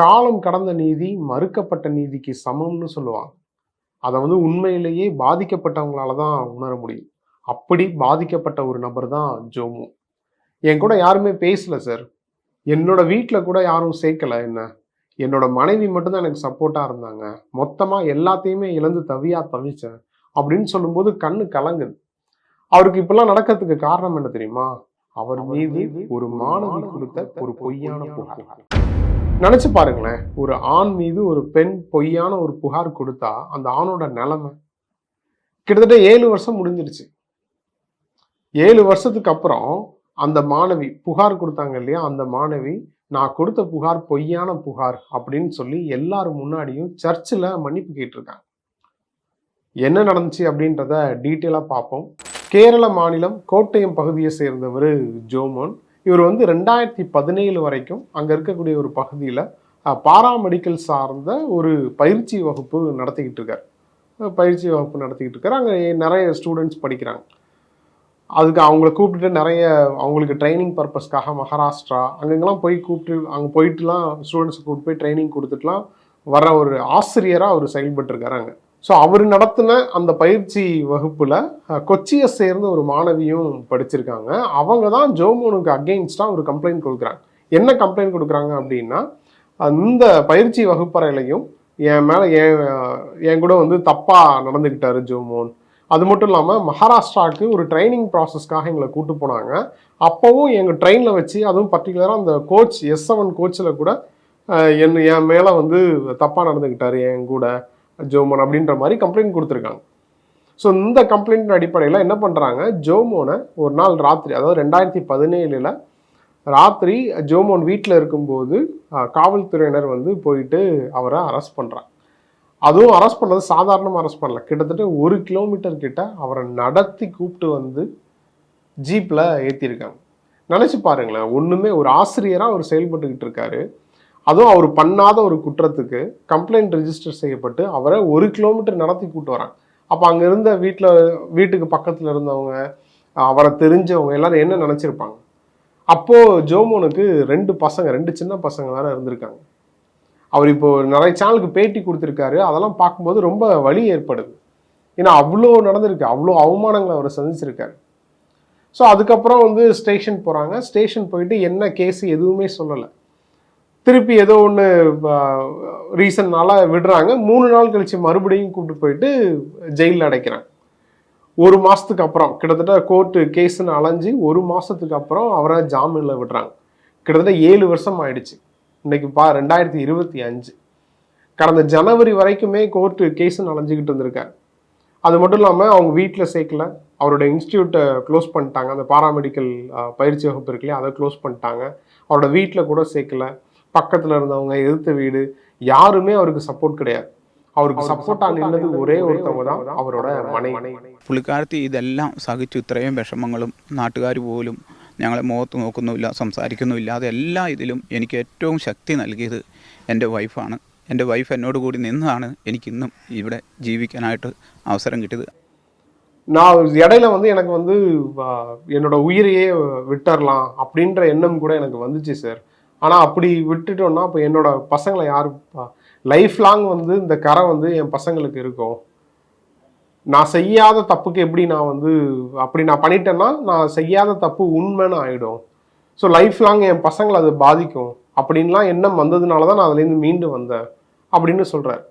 காலம் கடந்த நீதி மறுக்கப்பட்ட நீதிக்கு சமம்னு சொல்லுவாங்க. அதை வந்து உண்மையிலேயே பாதிக்கப்பட்டவங்களால தான் உணர முடியும். அப்படி பாதிக்கப்பட்ட ஒரு நபர் தான் ஜோமு. என் கூட யாருமே பேசல சார் என்னோட வீட்டில் கூட யாரும் சேர்க்கல என்ன? என்னோட மனைவி மட்டும்தான் எனக்கு சப்போர்ட்டாக இருந்தாங்க. மொத்தமாக எல்லாத்தையுமே இழந்து தவியா தவிச்சேன் அப்படின்னு சொல்லும்போது கண்ணு கலங்குது. அவருக்கு இப்பெல்லாம் நடக்கிறதுக்கு காரணம் என்ன தெரியுமா? அவர் மீது ஒரு மாணவி கொடுத்த ஒரு பொய்யான புகார். நினச்சி பாருங்களேன் ஒரு ஆண் மீது ஒரு பெண் பொய்யான ஒரு புகார் கொடுத்தா அந்த ஆணோட நிலைமை கிட்டத்தட்ட ஏழு வருஷம் முடிஞ்சிருச்சு. ஏழு வருஷத்துக்கு அப்புறம் அந்த மாணவி புகார் கொடுத்தாங்க இல்லையா அந்த மாணவி நான் கொடுத்த புகார் பொய்யான புகார் அப்படின்னு சொல்லி எல்லாரும் முன்னாடியும் சர்ச்சில் மன்னிப்பு கேட்டிருக்காங்க. என்ன நடந்துச்சு அப்படின்றத டீட்டெயிலாக பார்ப்போம். கேரள மாநிலம் கோட்டயம் பகுதியை சேர்ந்தவர் ஜோமோன். இவர் வந்து ரெண்டாயிரத்தி பதினேழு வரைக்கும் அங்கே இருக்கக்கூடிய ஒரு பகுதியில் பாராமெடிக்கல் சார்ந்த ஒரு பயிற்சி வகுப்பு நடத்திக்கிட்டு இருக்கார். பயிற்சி வகுப்பு நடத்திக்கிட்டு இருக்கார். அங்கே நிறைய ஸ்டூடெண்ட்ஸ் படிக்கிறாங்க. அதுக்கு அவங்கள கூப்பிட்டுட்டு நிறைய அவங்களுக்கு ட்ரைனிங் பர்பஸ்க்காக மகாராஷ்டிரா அங்கங்கெல்லாம் போய் கூப்பிட்டு அங்கே போயிட்டுலாம் ஸ்டூடெண்ட்ஸை கூப்பிட்டு போய் ட்ரைனிங் கொடுத்துட்டுலாம் வர ஒரு ஆசிரியராக அவர் செயல்பட்டுருக்காரு அங்கே. ஸோ அவர் நடத்தின அந்த பயிற்சி வகுப்பில் கொச்சியை சேர்ந்த ஒரு மாணவியும் படிச்சிருக்காங்க. அவங்க தான் ஜோமோனுக்கு அகெயின்ஸ்டாக ஒரு கம்ப்ளைண்ட் கொடுக்குறாங்க. என்ன கம்ப்ளைண்ட் கொடுக்குறாங்க அப்படின்னா அந்த பயிற்சி வகுப்பறையிலையும் என் மேலே என் என் கூட வந்து தப்பாக நடந்துக்கிட்டாரு ஜோமோன். அது மட்டும் இல்லாமல் மகாராஷ்டிராவுக்கு ஒரு ட்ரைனிங் ப்ராசஸ்க்காக எங்களை கூட்டு போனாங்க. அப்போவும் எங்கள் ட்ரெயினில் வச்சு அதுவும் பர்டிகுலராக அந்த கோச் எஸ் செவன் கோச்சில் கூட என் என் மேலே வந்து தப்பாக நடந்துக்கிட்டார் என் கூட. ஜோமோன் அப்படின்ற மாதிரி கம்ப்ளைண்ட் கொடுத்துருக்காங்க. ஸோ இந்த கம்ப்ளைண்ட் அடிப்படையில் என்ன பண்ணுறாங்க ஜோமோனை ஒரு நாள் ராத்திரி அதாவது ரெண்டாயிரத்தி பதினேழில் ராத்திரி ஜோமோன் வீட்டில் இருக்கும்போது காவல்துறையினர் வந்து போயிட்டு அவரை அரெஸ்ட் பண்ணுறாங்க அதுவும் அரெஸ்ட் பண்ணது சாதாரணமாக அரெஸ்ட் பண்ணல. கிட்டத்தட்ட ஒரு கிலோமீட்டர் கிட்ட அவரை நடத்தி கூப்பிட்டு வந்து ஜீப்பில் ஏற்றிருக்காங்க நினச்சி பாருங்களேன் ஒன்றுமே ஒரு ஆசிரியராக அவர் செயல்பட்டுக்கிட்டு இருக்காரு. அதுவும் அவர் பண்ணாத ஒரு குற்றத்துக்கு கம்ப்ளைண்ட் ரெஜிஸ்டர் செய்யப்பட்டு அவரை ஒரு கிலோமீட்டர் நடத்தி கூட்டு வராங்க. அப்போ அங்கே இருந்த வீட்டில் வீட்டுக்கு பக்கத்தில் இருந்தவங்க அவரை தெரிஞ்சவங்க எல்லாரும் என்ன நினச்சிருப்பாங்க? அப்போது ஜோமோனுக்கு ரெண்டு பசங்க ரெண்டு சின்ன பசங்க வேறு இருந்திருக்காங்க. அவர் இப்போது நிறைய சேனலுக்கு பேட்டி கொடுத்துருக்காரு. அதெல்லாம் பார்க்கும்போது ரொம்ப வலி ஏற்படுது. ஏன்னா அவ்வளோ நடந்திருக்கு. அவ்வளோ அவமானங்களை அவர் சந்திச்சிருக்காரு. ஸோ அதுக்கப்புறம் வந்து ஸ்டேஷன் போகிறாங்க ஸ்டேஷன் போயிட்டு என்ன கேஸ் எதுவுமே சொல்லலை. திருப்பி ஏதோ ஒன்று ரீசன்னால விடுறாங்க. மூணு நாள் கழிச்சு மறுபடியும் கூப்பிட்டு போயிட்டு ஜெயிலில் அடைக்கிறாங்க. ஒரு மாதத்துக்கு அப்புறம் கிட்டத்தட்ட கோர்ட்டு கேஸ்ன்னு அலைஞ்சு ஒரு மாதத்துக்கு அப்புறம் அவரை ஜாமீனில் விடுறாங்க. கிட்டத்தட்ட ஏழு வருஷம் ஆயிடுச்சு. இன்னைக்கு பா ரெண்டாயிரத்தி இருபத்தி அஞ்சு. கடந்த ஜனவரி வரைக்குமே கோர்ட்டு கேஸ்ன்னு அலைஞ்சிக்கிட்டு இருந்திருக்காரு. அது மட்டும் இல்லாமல் அவங்க வீட்டில் சேர்க்கல. அவரோட இன்ஸ்டியூட்டை க்ளோஸ் பண்ணிட்டாங்க. அந்த பாராமெடிக்கல் பயிற்சி வகுப்பு இருக்கு இல்லையா அதை க்ளோஸ் பண்ணிட்டாங்க. அவரோட வீட்டில் கூட சேர்க்கல. பக்கத்தில் இருந்தவங்க எதிர்த்த வீடு யாருமே அவருக்கு சப்போர்ட் கிடையாது அவருக்கு சப்போர்ட்டாக நின்னது ஒரே ஒருத்தவங்க தான் அவரோட மனைவி പുള്ളിക്കാരത്തി ഇതെല്ലാം സഹിച്ചു ഇത്രയും വിഷമങ്ങളും നാട്ടുകാർ പോലും ഞങ്ങളെ മുഖത്ത് നോക്കുന്നുമില്ല സംസാരിക്കുന്നുമില്ല അതെല്ലാ ഇതിലും എനിക്ക് ഏറ്റവും ശക്തി നൽകിയത് എൻ്റെ വൈഫാണ് എൻ്റെ വൈഫ് എന്നോട് കൂടി നിന്നാണ് എനിക്കിന്നും ഇവിടെ ജീവിക്കാനായിട്ട് അവസരം കിട്ടിയത് நான் இடையில வந்து எனக்கு வந்து ஆ, என்னோட உயிரையே விட்டுறலாம் அப்படின்ற எண்ணம் கூட எனக்கு வந்துச்சு சார் ஆனால் அப்படி விட்டுட்டோம்னா அப்போ என்னோட பசங்களை யார் லைஃப் லாங் வந்து இந்த கரை வந்து என் பசங்களுக்கு இருக்கும். நான் செய்யாத தப்புக்கு எப்படி நான் வந்து அப்படி நான் பண்ணிட்டேன்னா நான் செய்யாத தப்பு உண்மைன்னு ஆகிடும் ஸோ லைஃப் லாங் என் பசங்களை அது பாதிக்கும். அப்படின்லாம் எண்ணம் வந்ததுனால தான் நான் அதுலேருந்து மீண்டு வந்தேன். அப்படின்னு சொல்கிறார்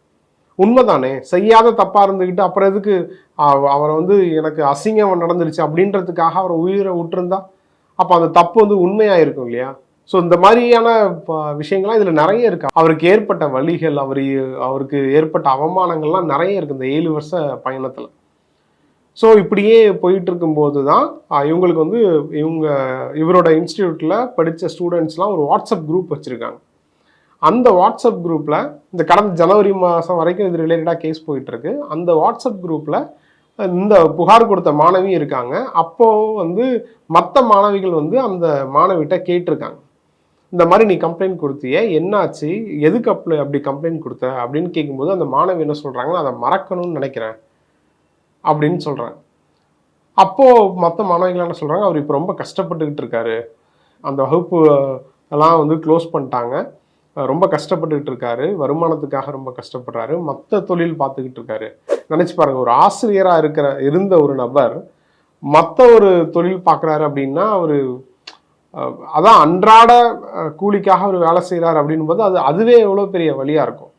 உண்மைதானே? செய்யாத தப்பாக இருந்துக்கிட்டு அப்புறம் எதுக்கு அவ- அவரை வந்து எனக்கு அசிங்கம் நடந்துருச்சு அப்படின்றதுக்காக அவரை உயிரை விட்டுருந்தா அப்போ அந்த தப்பு வந்து உண்மையாக இருக்கும் இல்லையா? ஸோ இந்த மாதிரியான ப- விஷயங்கள்லாம் இதில் நிறைய இருக்கு. அவருக்கு ஏற்பட்ட வழிகள் அவர் அவருக்கு ஏற்பட்ட அவமானங்கள்லாம் நிறைய இருக்குது இந்த ஏழு வருஷ பயணத்தில். ஸோ இப்படியே போயிட்டு இருக்கும்போது தான் இவங்களுக்கு வந்து இவங்க இவரோட இன்ஸ்டியூட்டில் படித்த ஸ்டூடெண்ட்ஸ்லாம் ஒரு வாட்ஸ்அப் குரூப் வச்சுருக்காங்க. அந்த வாட்ஸ்அப் குரூப்பில் இந்த கடந்த ஜனவரி மாதம் வரைக்கும் இது ரிலேட்டடாக கேஸ் போயிட்டுருக்கு. அந்த வாட்ஸ்அப் குரூப்பில் இந்த புகார் கொடுத்த மாணவி இருக்காங்க. அப்போ வந்து மற்ற மாணவிகள் வந்து அந்த மாணவிகிட்ட கேட்டிருக்காங்க. இந்த மாதிரி நீ கம்ப்ளைண்ட் கொடுத்திய என்னாச்சு? எதுக்கு அப்படி அப்படி கம்ப்ளைண்ட் கொடுத்த? அப்படின்னு கேட்கும்போது அந்த மாணவி என்ன சொல்கிறாங்கன்னா அதை மறக்கணும்னு நினைக்கிறேன். அப்படின்னு சொல்கிறேன் அப்போது மற்ற மாணவிகள் என்ன சொல்கிறாங்க அவர் இப்போ ரொம்ப கஷ்டப்பட்டுக்கிட்டு இருக்காரு. அந்த வகுப்பு எல்லாம் வந்து க்ளோஸ் பண்ணிட்டாங்க. ரொம்ப கஷ்டப்பட்டுக்கிட்டு இருக்காரு. வருமானத்துக்காக ரொம்ப கஷ்டப்படுறாரு. மற்ற தொழில் பார்த்துக்கிட்டு இருக்காரு. நினச்சி பாருங்கள் ஒரு ஆசிரியராக இருக்கிற இருந்த ஒரு நபர் மற்ற ஒரு தொழில் பார்க்குறாரு அப்படின்னா அவர் அதான் அன்றாட கூலிக்காக அவர் வேலை செய்கிறார் அப்படின்போது அது அதுவே எவ்வளோ பெரிய வழியாக இருக்கும்.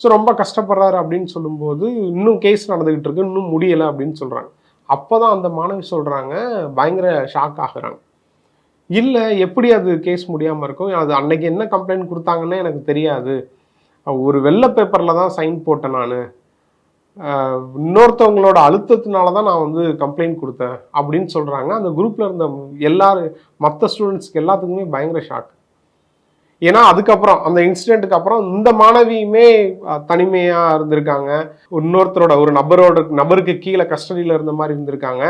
ஸோ ரொம்ப கஷ்டப்படுறாரு அப்படின்னு சொல்லும்போது இன்னும் கேஸ் நடந்துக்கிட்டு இருக்கு இன்னும் முடியலை அப்படின்னு சொல்கிறாங்க அப்போ தான் அந்த மாணவி சொல்கிறாங்க பயங்கர ஷாக் ஆகுறாங்க. இல்லை எப்படி அது கேஸ் முடியாமல் இருக்கும்? அது அன்னைக்கு என்ன கம்ப்ளைண்ட் கொடுத்தாங்கன்னு எனக்கு தெரியாது. ஒரு வெள்ளை பேப்பரில் தான் சைன் போட்டேன் நான். இன்னொருத்தவங்களோட அழுத்தத்தினால தான் நான் வந்து கம்ப்ளைண்ட் கொடுத்தேன் அப்படின்னு சொல்கிறாங்க அந்த குரூப்பில் இருந்த எல்லாரும் மற்ற ஸ்டூடெண்ட்ஸ்க்கு எல்லாத்துக்குமே பயங்கர ஷாக் ஏன்னா அதுக்கப்புறம் அந்த இன்சிடெண்ட்டுக்கு அப்புறம் இந்த மாணவியுமே தனிமையாக இருந்திருக்காங்க. இன்னொருத்தரோட ஒரு நபரோட நபருக்கு கீழே கஸ்டடியில் இருந்த மாதிரி இருந்திருக்காங்க.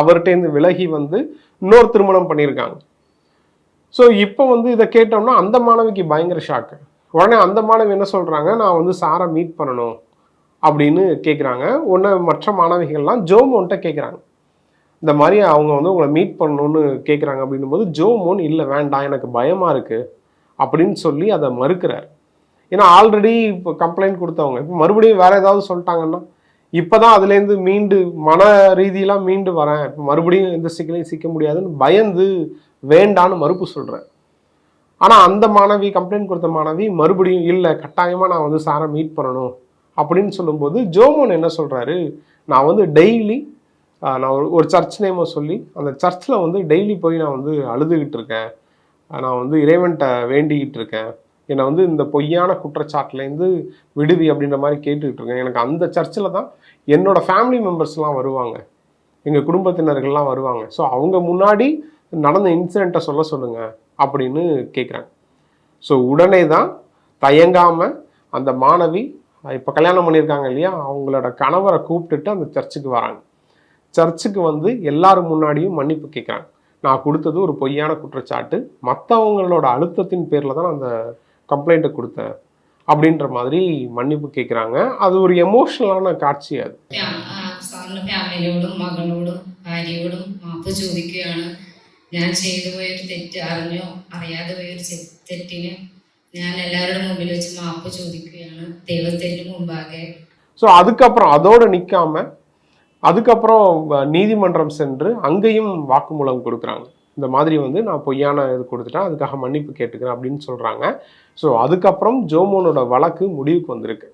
அவர்கிட்டேருந்து விலகி வந்து இன்னொரு திருமணம் பண்ணியிருக்காங்க. ஸோ இப்போ வந்து இதை கேட்டோம்னா அந்த மாணவிக்கு பயங்கர ஷாக்கு உடனே அந்த மாணவி என்ன சொல்கிறாங்க நான் வந்து சாரை மீட் பண்ணணும். அப்படின்னு கேட்குறாங்க ஒன்று மற்ற மாணவிகள்லாம் ஜோமோன்ட்ட கேட்குறாங்க இந்த மாதிரி அவங்க வந்து உங்களை மீட் பண்ணணும்னு கேட்குறாங்க அப்படின்னும் போது ஜோமோன் இல்லை வேண்டாம் எனக்கு பயமாக இருக்குது அப்படின்னு சொல்லி அதை மறுக்கிறார். ஏன்னா ஆல்ரெடி இப்போ கம்ப்ளைண்ட் கொடுத்தவங்க இப்போ மறுபடியும் வேறு ஏதாவது சொல்லிட்டாங்கன்னா இப்போ தான் அதுலேருந்து மீண்டு மன ரீதியெலாம் மீண்டு வரேன். இப்போ மறுபடியும் எந்த சிக்கலையும் சிக்க முடியாதுன்னு பயந்து வேண்டான்னு மறுப்பு சொல்கிறேன் ஆனால் அந்த மாணவி கம்ப்ளைண்ட் கொடுத்த மாணவி மறுபடியும் இல்லை கட்டாயமாக நான் வந்து சாரை மீட் பண்ணணும். அப்படின்னு சொல்லும்போது ஜோமோன் என்ன சொல்கிறாரு நான் வந்து டெய்லி நான் ஒரு ஒரு சர்ச் நேமை சொல்லி அந்த சர்ச்சில் வந்து டெய்லி போய் நான் வந்து அழுதுகிட்டு இருக்கேன். நான் வந்து இறைவன்கிட்ட வேண்டிக்கிட்டு இருக்கேன். என்னை வந்து இந்த பொய்யான குற்றச்சாட்டுலேருந்து விடுதி அப்படின்ற மாதிரி கேட்டுக்கிட்டு இருக்கேன். எனக்கு அந்த சர்ச்சில் தான் என்னோடய ஃபேமிலி மெம்பர்ஸ்லாம் வருவாங்க. எங்கள் குடும்பத்தினர்கள்லாம் வருவாங்க. ஸோ அவங்க முன்னாடி நடந்த இன்சிடெண்ட்டை சொல்ல சொல்லுங்கள் அப்படின்னு கேட்குறாங்க ஸோ உடனே தான் தயங்காமல் அந்த மாணவி இப்போ கல்யாணம் பண்ணியிருக்காங்க இல்லையா அவங்களோட கணவரை கூப்பிட்டுட்டு அந்த சர்ச்சுக்கு வராங்க சர்ச்சுக்கு வந்து எல்லாரும் முன்னாடியும் மன்னிப்பு கேட்குறாங்க நான் கொடுத்தது ஒரு பொய்யான குற்றச்சாட்டு மற்றவங்களோட அழுத்தத்தின் பேரில் தான் நான் அந்த கம்ப்ளைண்ட்டை கொடுத்தேன் அப்படின்ற மாதிரி மன்னிப்பு கேட்குறாங்க அது ஒரு എമോഷണലാണ് കാഴ്ച അത് ഫാ- ആ, സാറിന്റെ ഫാമിലിയോടും മകളോടും ഭാര്യയോടും മാപ്പ് ചോദിക്കുകയാണ് ഞാൻ ചെയ്തു പോയൊരു തെറ്റ് അറിഞ്ഞോ അറിയാതെ പോയൊരു ചെ- തെറ്റിന് ഞാൻ എല്ലാവരുടെ മുമ്പിൽ വെച്ച് മാപ്പ് ചോദിക്കുകയാണ് ஸோ அதுக்கப்புறம் அதோடு நிற்காம அதுக்கப்புறம் நீதிமன்றம் சென்று அங்கேயும் வாக்குமூலம் கொடுக்குறாங்க. இந்த மாதிரி வந்து நான் பொய்யான இது கொடுத்துட்டேன் அதுக்காக மன்னிப்பு கேட்டுக்கிறேன் அப்படின்னு சொல்கிறாங்க ஸோ அதுக்கப்புறம் ஜோமோனோட வழக்கு முடிவுக்கு வந்திருக்கு.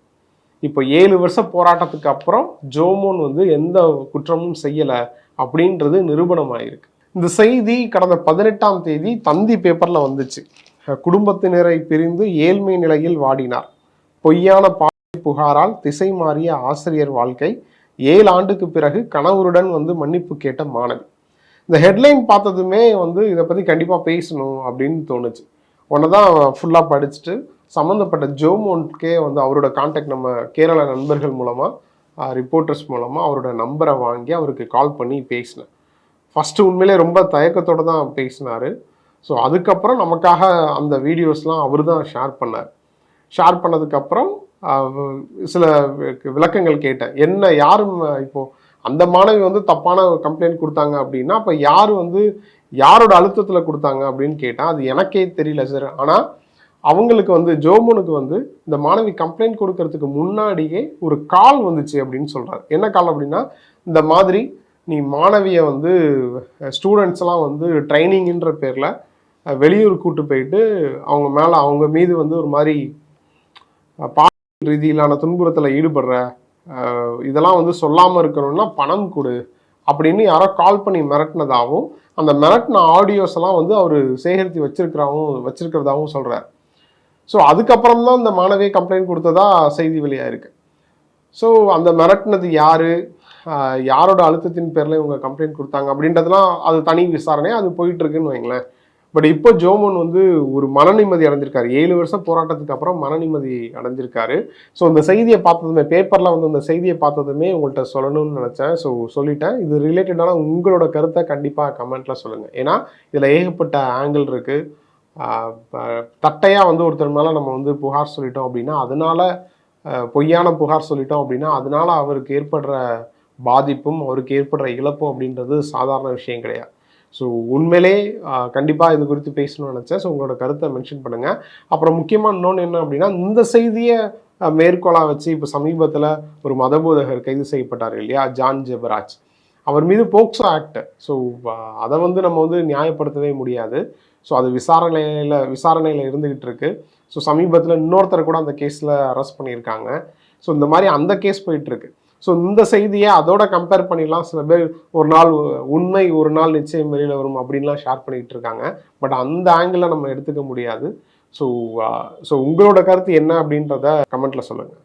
இப்போ ஏழு வருஷ போராட்டத்துக்கு அப்புறம் ஜோமோன் வந்து எந்த குற்றமும் செய்யலை அப்படின்றது நிரூபணம் ஆயிருக்கு இந்த செய்தி கடந்த பதினெட்டாம் தேதி தந்தி பேப்பரில் வந்துச்சு. குடும்பத்தினரை பிரிந்து ஏழ்மை நிலையில் வாடினார். பொய்யான பாலியல் புகாரால் திசை மாறிய ஆசிரியர் வாழ்க்கை ஏழு ஆண்டுக்கு பிறகு கணவருடன் வந்து மன்னிப்பு கேட்ட மாணவி. இந்த ஹெட்லைன் பார்த்ததுமே வந்து இதை பற்றி கண்டிப்பாக பேசணும் அப்படின்னு தோணுச்சு. உடனே தான் ஃபுல்லாக படிச்சுட்டு சம்மந்தப்பட்ட ஜோமோன்ட்கே வந்து அவரோட காண்டாக்ட் நம்ம கேரள நண்பர்கள் மூலமாக ரிப்போர்ட்டர்ஸ் மூலமாக அவரோட நம்பரை வாங்கி அவருக்கு கால் பண்ணி பேசினேன். ஃபஸ்ட்டு உண்மையிலே ரொம்ப தயக்கத்தோடு தான் பேசினார். ஸோ அதுக்கப்புறம் நமக்காக அந்த வீடியோஸ்லாம் அவர் தான் ஷேர் பண்ணார். ஷேர் பண்ணதுக்கப்புறம் சில வி- விளக்கங்கள் கேட்டேன். என்ன யாரும் இப்போது அந்த மாணவி வந்து தப்பான கம்ப்ளைண்ட் கொடுத்தாங்க அப்படின்னா அப்போ யார் வந்து யாரோட அழுத்தத்தில் கொடுத்தாங்க அப்படின்னு கேட்டேன் அது எனக்கே தெரியல சார் ஆனால் அவங்களுக்கு வந்து ஜோமோனுக்கு வந்து இந்த மாணவி கம்ப்ளைண்ட் கொடுக்கறதுக்கு முன்னாடியே ஒரு கால் வந்துச்சு அப்படின்னு சொல்கிறார் என்ன கால் அப்படின்னா இந்த மாதிரி நீ மாணவியை வந்து ஸ்டூடெண்ட்ஸ்லாம் வந்து ட்ரைனிங்கின்ற பேரில் வெளியூர் கூட்டு போயிட்டு அவங்க மேலே அவங்க மீது வந்து ஒரு மாதிரி பாலியல் ரீதியிலான துன்புறத்தில் ஈடுபடுற இதெல்லாம் வந்து சொல்லாமல் இருக்கணும்னா பணம் கொடு அப்படின்னு யாரோ கால் பண்ணி மிரட்டினதாகவும் அந்த மிரட்டின ஆடியோஸ் எல்லாம் வந்து அவர் சேகரித்து வச்சிருக்கிறாவும் வச்சிருக்கிறதாகவும் சொல்கிறார் ஸோ அதுக்கப்புறம் தான் இந்த மாணவியை கம்ப்ளைண்ட் கொடுத்ததா செய்தி வெளியாயிருக்கு. ஸோ அந்த மிரட்டினது யார்? யாரோட அழுத்தத்தின் பேரில் இவங்க கம்ப்ளைண்ட் கொடுத்தாங்க அப்படின்றதுலாம் அது தனி விசாரணை அது போயிட்டு இருக்குன்னு வைங்களேன். பட் இப்போ ஜோமோன் வந்து ஒரு மன நிம்மதி அடைஞ்சிருக்காரு. ஏழு வருஷம் போராட்டத்துக்கு அப்புறம் மன நிம்மதி அடைஞ்சிருக்காரு. ஸோ இந்த செய்தியை பார்த்ததுமே பேப்பரில் வந்து அந்த செய்தியை பார்த்ததுமே உங்கள்கிட்ட சொல்லணும்னு நினச்சேன். ஸோ சொல்லிட்டேன். இது ரிலேட்டடான உங்களோட கருத்தை கண்டிப்பாக கமெண்ட்டில் சொல்லுங்கள் ஏன்னா இதில் ஏகப்பட்ட ஆங்கிள் இருக்குது தட்டையாக வந்து ஒருத்தர் மேலே நம்ம வந்து புகார் சொல்லிட்டோம் அப்படின்னா அதனால பொய்யான புகார் சொல்லிட்டோம் அப்படின்னா அதனால அவருக்கு ஏற்படுற பாதிப்பும் அவருக்கு ஏற்படுற இழப்பும் அப்படின்றது சாதாரண விஷயம் கிடையாது. ஸோ உண்மையிலே கண்டிப்பாக இது குறித்து பேசணும்னு நினச்சேன். ஸோ உங்களோட கருத்தை மென்ஷன் பண்ணுங்கள் அப்புறம் முக்கியமாக இன்னொன்று என்ன அப்படின்னா இந்த செய்தியை மேற்கோளாக வச்சு இப்போ சமீபத்தில் ஒரு மதபோதகர் கைது செய்யப்பட்டார் இல்லையா? ஜான் ஜெபராஜ். அவர் மீது போக்சோ ஆக்ட். ஸோ அதை வந்து நம்ம வந்து நியாயப்படுத்தவே முடியாது. ஸோ அது விசாரணையில் விசாரணையில் இருந்துக்கிட்டு இருக்கு. ஸோ சமீபத்தில் இன்னொருத்தர் கூட அந்த கேஸில் அரெஸ்ட் பண்ணியிருக்காங்க. ஸோ இந்த மாதிரி அந்த கேஸ் போயிட்டுருக்கு ஸோ இந்த செய்தியை அதோட கம்பேர் பண்ணிடலாம். சில பேர் ஒரு நாள் உண்மை ஒரு நாள் நிச்சயம் வெளியில் வரும் அப்படின்லாம் ஷேர் பண்ணிகிட்டு இருக்காங்க. பட் அந்த ஆங்கிளில் நம்ம எடுத்துக்க முடியாது. ஸோ ஸோ uh, உங்களோட கருத்து என்ன அப்படின்றத கமெண்ட்ல சொல்லுங்கள்